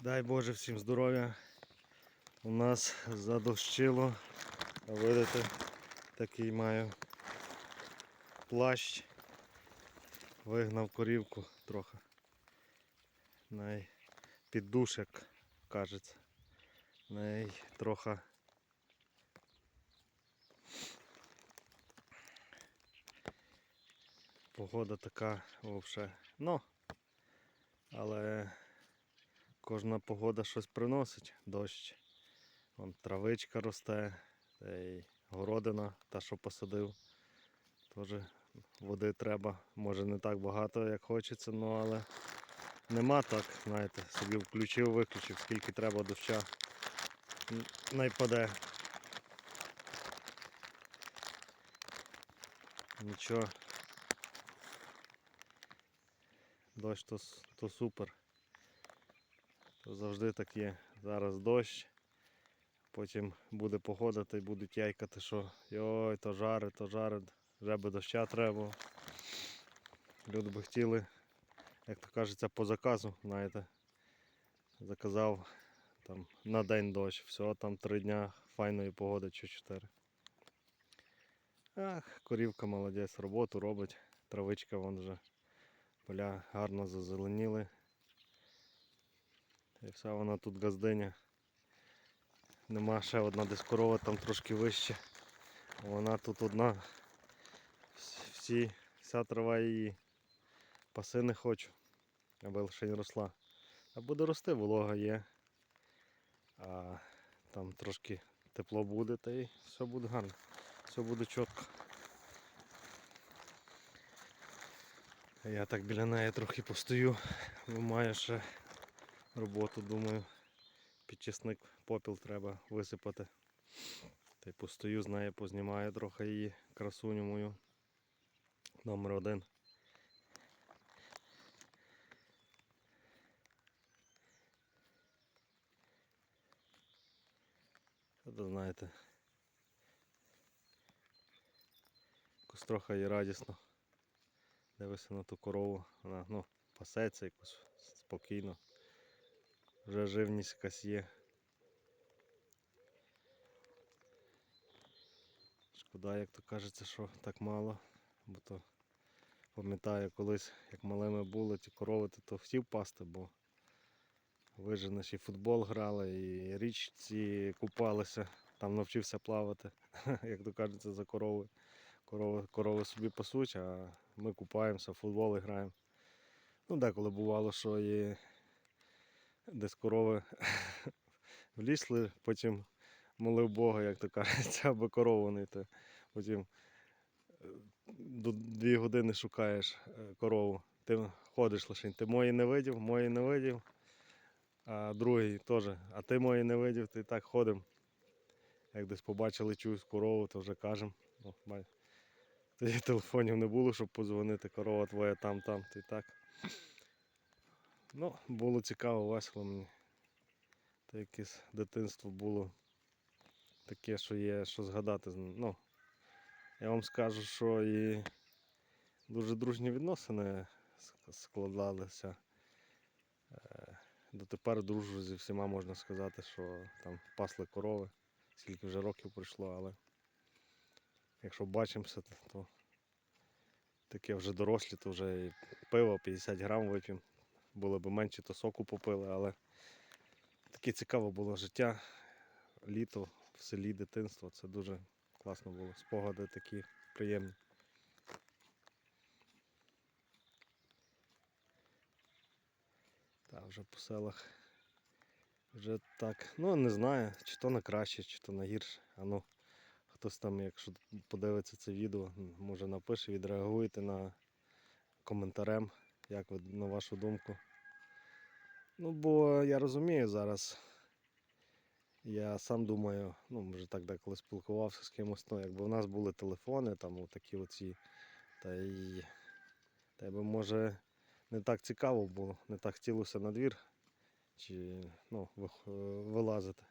Дай Боже всім здоров'я. У нас задощило. Видите, такий маю плащ. Вигнав корівку трохи. Най під душ, як кажеться. Най трохи погода така взагалі. Ну, але кожна погода щось приносить. Дощ. Вон травичка росте, та й городина, та що посадив. Теж води треба. Може не так багато, як хочеться, ну але нема так, знаєте, собі включив, виключив, скільки треба доща. Найпаде. Нічого. Дощ то, то супер. То завжди так є. Зараз дощ, потім буде погода та й будуть яйкати, що йой, то жарить, то жарить, вже би доща треба. Люди би хотіли, як то кажеться, по заказу, знаєте. Заказав там на день дощ, все, там три дня файної погоди чи чотири. Ах, корівка молодець, роботу робить, травичка вон вже поля гарно зазеленіли. І вся вона тут газдиня. Нема ще одна десь корова там трошки вище. Вона тут одна. Всі, вся трава її. Паси не хочу, аби лише не росла. А буде рости, волога є. А там трошки тепло буде та й все буде гарно. Все буде чітко. Я так біля неї трохи постою, бо маю ще роботу, думаю. Підчисник попіл треба висипати. Та й постою з нею, познімаю трохи її красуню мою. Номер один. То знаєте. Якось трохи і радісно. Дивися на ту корову. Вона ну, пасеться якось спокійно. Вже живність якась є. Шкода, як то кажеться, що так мало. Бо то пам'ятаю колись, як малими були ті корови, то, то хотів пасти, бо виженеш і футбол грали, і річці купалися, там навчився плавати, як то кажеться, за корови. Корови, корови собі пасуть, а ми купаємося, в футбол граємо. Ну, деколи бувало, що і десь корови влізли, потім молив Бога, як то кажеться, аби корову не йти. Потім е, до дві години шукаєш е, корову. Ти ходиш лише, ти мої не видів, мої не видів, а другий теж, а ти мої не видів, ти так ходимо. Як десь побачили чуюсь корову, то вже кажемо. Тоді телефонів не було, щоб подзвонити, корова твоя там, там, ти так. Ну, було цікаво, весело мені. Та якесь дитинство було таке, що є, що згадати. Ну, я вам скажу, що і дуже дружні відносини складалися. Е, Дотепер дружу зі всіма можна сказати, що там пасли корови, скільки вже років пройшло, але якщо бачимося, то- таке вже дорослі, то вже і пиво 50 грам вип'ємо. Було б менше, то соку попили, але таке цікаве було життя, літо в селі, дитинство. Це дуже класно було. Спогади такі приємні. Та вже по селах. Вже так, ну не знаю, чи то на краще, чи то на гірше. А ну, хтось там, якщо подивиться це відео, може напише, відреагуйте на коментарем, як ви на вашу думку. Ну, бо я розумію зараз. Я сам думаю, ну, може так деколи спілкувався з кимось, ну, якби в нас були телефони, там такі оці, та й та би може не так цікаво було, не так хотілося на двір, чи ну, вилазити.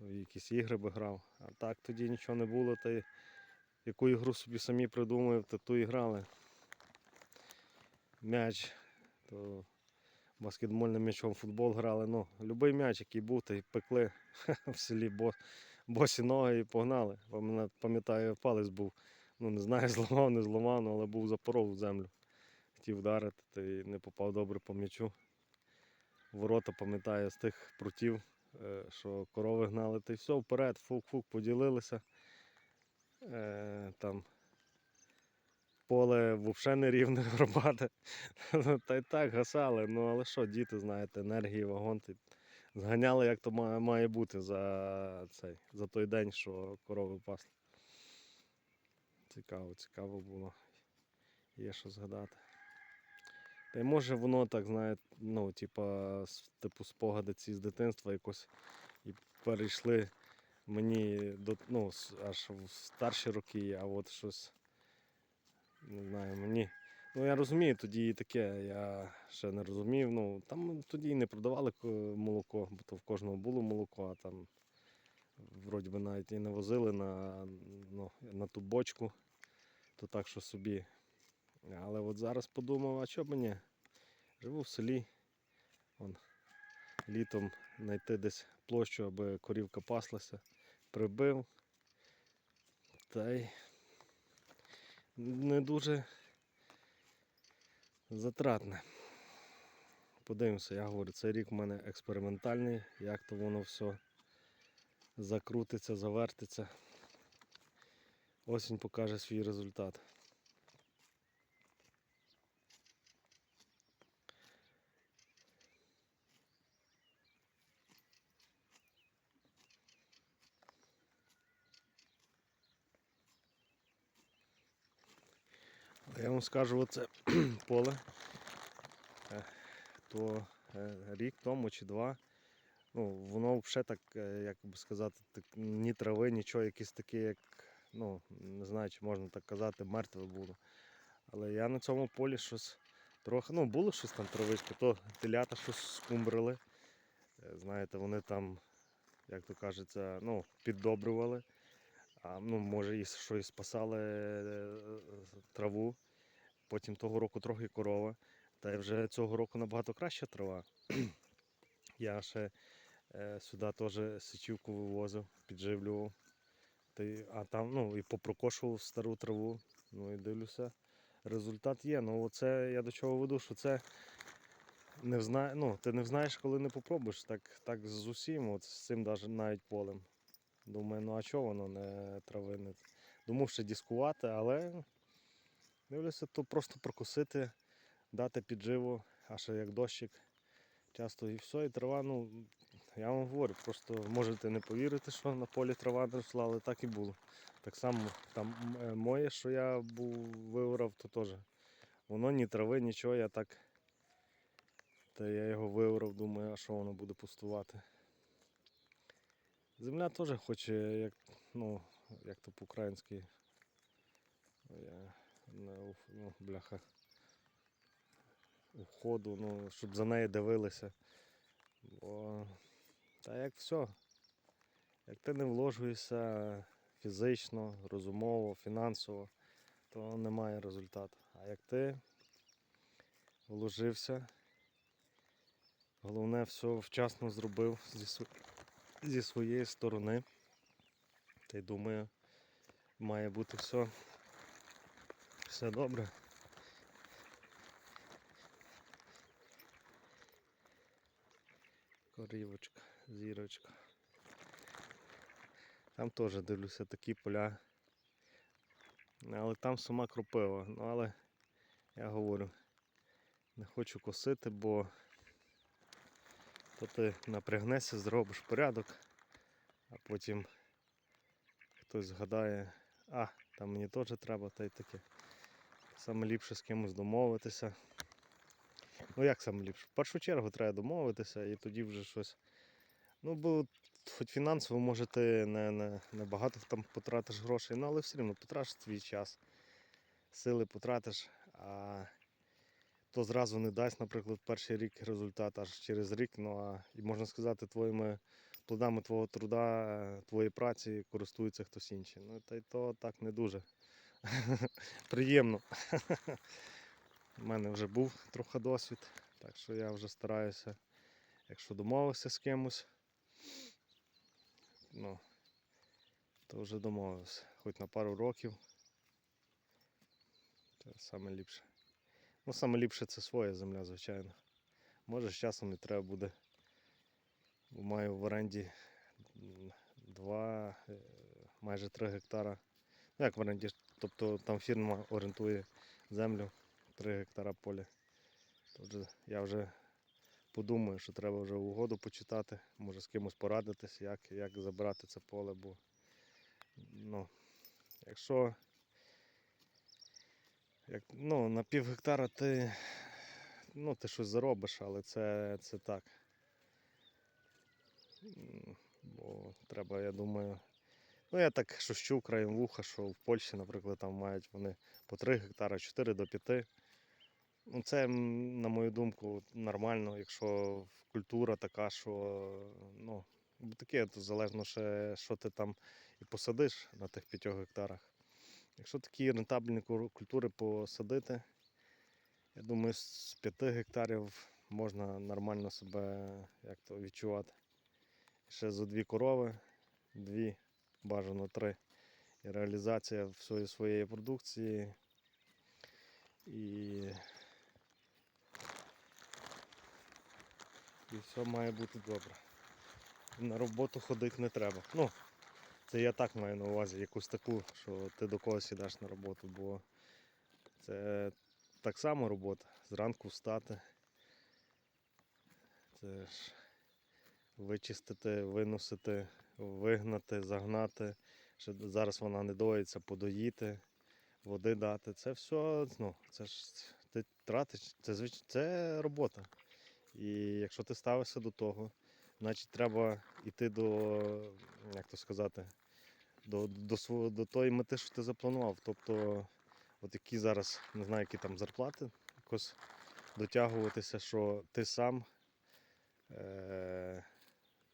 В якісь ігри би грав. А так тоді нічого не було, та й яку ігру собі самі придумав, то ту і грали. М'яч, то баскетбольним м'ячом футбол грали. Ну, любий м'яч, який був, то й пекли в селі бо, босі ноги і погнали. Пам'ятаю, палець був. Ну, не знаю, зламав, не зламав, ну, але був запоров в землю. Хотів вдарити, та й не попав добре по м'ячу. Ворота, пам'ятаю, з тих прутів, е, що корови гнали, та й все вперед, фук-фук, поділилися. Е, Там поле взагалі не рівне, горбате. Ну, Та й так гасали. Ну але що, діти, знаєте, енергії, вагон. Зганяли, як то має бути за, цей, за той день, що корови пасли. Цікаво, цікаво було. Є що згадати. Та й може воно так, знаєте, ну, типа, типу спогади ці з дитинства якось і перейшли мені до, ну, аж в старші роки, а от щось не знаю, мені. Ну я розумію, тоді і таке, я ще не розумів. Ну, там тоді і не продавали молоко, бо то в кожного було молоко, а там вроді би навіть і не возили на, ну, на ту бочку, то так що собі. Але от зараз подумав, а що б ні? Живу в селі. Вон, літом знайти десь площу, аби корівка паслася, прибив. Та й не дуже затратне. Подивимося, я говорю, цей рік в мене експериментальний, як то воно все закрутиться, завертиться. Осінь покаже свій результат. Я вам скажу, оце поле, е, то е, рік тому чи два. Ну, воно взагалі так, е, як би сказати, так, ні трави, нічого, якісь такі, як, ну, не знаю, чи можна так казати, мертве було. Але я на цьому полі щось трохи, ну, було щось там травички, то телята щось скумбрили. Знаєте, вони там, як то кажеться, ну, піддобрювали. А, ну, може, і щось спасали е, траву. Потім того року трохи корова. Та й вже цього року набагато краща трава. Я ще е, сюди теж січівку вивозив, підживлював. Й, а там ну, і попрокошував стару траву. Ну і дивлюся, результат є. Ну оце я до чого веду, що це не взна... ну, ти не знаєш, коли не попробуєш. Так, так з усім, от з цим даже навіть полем. Думаю, ну а чого воно не травине? Думав ще дискувати, але дивлюся, то просто прокусити, дати підживу, а ще як дощик. Часто і все, і трава, ну, я вам говорю, просто можете не повірити, що на полі трава не але так і було. Так само там е, моє, що я був виорав, то теж. Воно ні трави, нічого, я так. Та я його виорав, думаю, а що воно буде пустувати. Земля теж хоче, як, ну, як то по-українськи. Я ну, бляха. Уходу, ну, щоб за нею дивилися. Бо та як все. Як ти не вложуєшся фізично, розумово, фінансово, то немає результату. А як ти вложився, головне все вчасно зробив зі, зі своєї сторони. Та й думаю, має бути все, все добре. Корівочка, зірочка. Там теж дивлюся такі поля. Але там сама кропива. Ну але я говорю, не хочу косити, бо то ти напрягнешся, зробиш порядок, а потім хтось згадає, а, там мені теж треба, та й таке. Саме ліпше з кимось домовитися. Ну як саме ліпше? В першу чергу треба домовитися і тоді вже щось. Ну, бо хоч фінансово, може, ти не, не, не багато там потратиш грошей, ну але все одно потратиш свій час, сили потратиш, а то зразу не дасть, наприклад, перший рік результат аж через рік. Ну а і можна сказати, твоїми плодами твого труда, твоєї праці користується хтось інший. Ну та й то так не дуже приємно. У мене вже був трохи досвід. Так що я вже стараюся, якщо домовився з кимось, ну, то вже домовився. Хоч на пару років. Це саме ліпше. Ну, саме ліпше це своя земля, звичайно. Може, з часом і треба буде. Маю в оренді м, два, е, майже три гектара. Ну, як в оренді, тобто там фірма орендує землю, 3 гектара поля. То я вже подумаю, що треба вже угоду почитати, може з кимось порадитись, як, як забрати це поле, бо ну, якщо як, ну, на пів гектара ти, ну, ти щось заробиш, але це, це так. Бо треба, я думаю. Ну, я так шущу краєм вуха, що в Польщі, наприклад, там мають вони по 3 гектара, 4 до 5. Ну, це, на мою думку, нормально, якщо культура така, що ну, таке, залежно ще, що ти там і посадиш на тих 5 гектарах. Якщо такі рентабельні культури посадити, я думаю, з 5 гектарів можна нормально себе як то, відчувати. Ще за дві корови, дві, бажано три. І реалізація всієї своєї продукції. І, і все має бути добре. На роботу ходити не треба. Ну, це я так маю на увазі, якусь таку, що ти до когось ідеш на роботу, бо це так само робота. Зранку встати. Це ж вичистити, виносити, вигнати, загнати. Ще зараз вона не доїться, подоїти, води дати. Це все, ну, це ж ти тратиш, це, звич- це робота. І якщо ти ставишся до того, значить треба йти до, як то сказати, до, до, свого, до тої мети, що ти запланував. Тобто, от які зараз, не знаю, які там зарплати, якось дотягуватися, що ти сам. Е-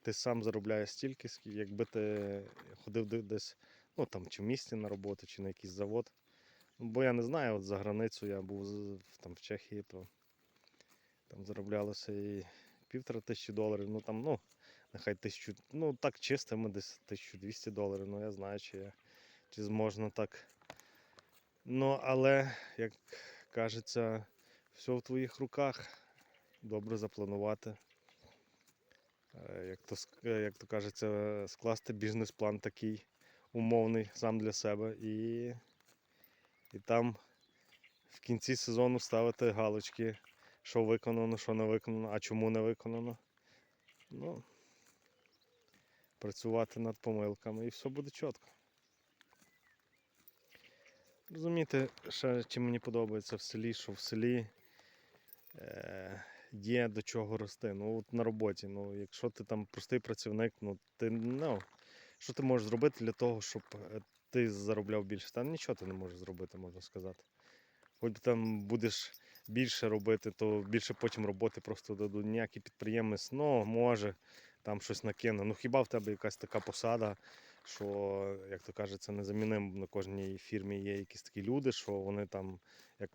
ти сам заробляєш стільки, якби ти ходив десь, ну там чи в місті на роботу, чи на якийсь завод. Ну, Бо я не знаю, от за границю я був там в Чехії, то там зароблялося і півтора тисячі доларів. Ну там, ну, нехай тисячу, ну так чистими десь 1200 доларів. Ну я знаю, чи, я, чи зможна так. Ну, але, як кажеться, все в твоїх руках. Добре запланувати. Е, як то, е, як то кажеться, скласти бізнес-план такий умовний сам для себе і, і там в кінці сезону ставити галочки, що виконано, що не виконано, а чому не виконано. Ну, працювати над помилками і все буде чітко. Розумієте, ще чим мені подобається в селі, що в селі е, є до чого рости. Ну, от на роботі. Ну, якщо ти там простий працівник, ну ти ну, що ти можеш зробити для того, щоб е, ти заробляв більше? Та нічого ти не можеш зробити, можна сказати. Хоч там будеш більше робити, то більше потім роботи просто дадуть. Ніякий підприємець, ну, може, там щось накине. Ну хіба в тебе якась така посада, що, як то кажеться, незамінимо на кожній фірмі є якісь такі люди, що вони там як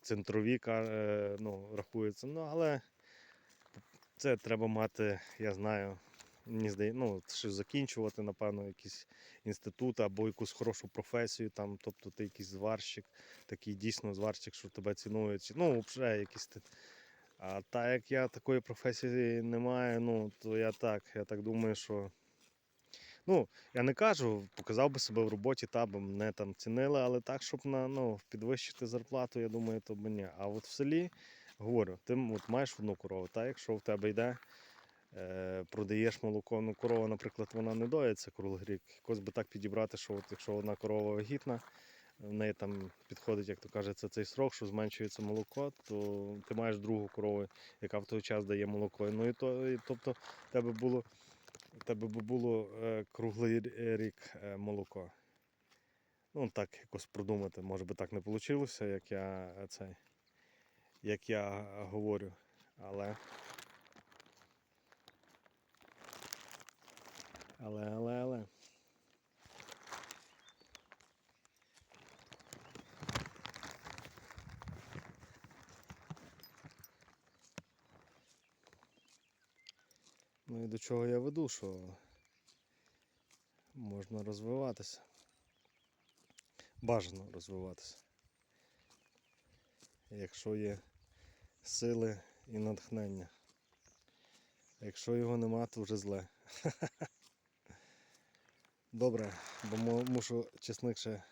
центрові е, ну, рахуються. Ну, але це треба мати, я знаю, мені здається, ну, щось закінчувати, напевно, якісь інститути або якусь хорошу професію, там, тобто ти якийсь зварщик, такий дійсно зварщик, що тебе цінують. Ну, взагалі ти- А так як я такої професії не маю, ну, то я так, я так думаю, що. Ну, я не кажу, показав би себе в роботі, та би мене там цінили, але так, щоб на, ну, підвищити зарплату, я думаю, то би ні. А от в селі, говорю, ти от маєш одну корову, та якщо в тебе йде, е, продаєш молоко, ну корова, наприклад, вона не доїться круглий рік. Якось би так підібрати, що от якщо одна корова вагітна, в неї там підходить, як то кажеться, цей срок, що зменшується молоко, то ти маєш другу корову, яка в той час дає молоко. Ну і то, і, тобто тебе було, тебе би було е, круглий рік е, молоко. Ну, так якось продумати, може би так не вийшло, як я це... як я е, говорю. Але. Але, але, але. Ну і до чого я веду, що можна розвиватися. Бажано розвиватися. Якщо є сили і натхнення. А якщо його нема, то вже зле. Добре, бо мушу чесник ще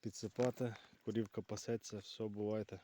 підсипати, корівка пасеться, все, бувайте.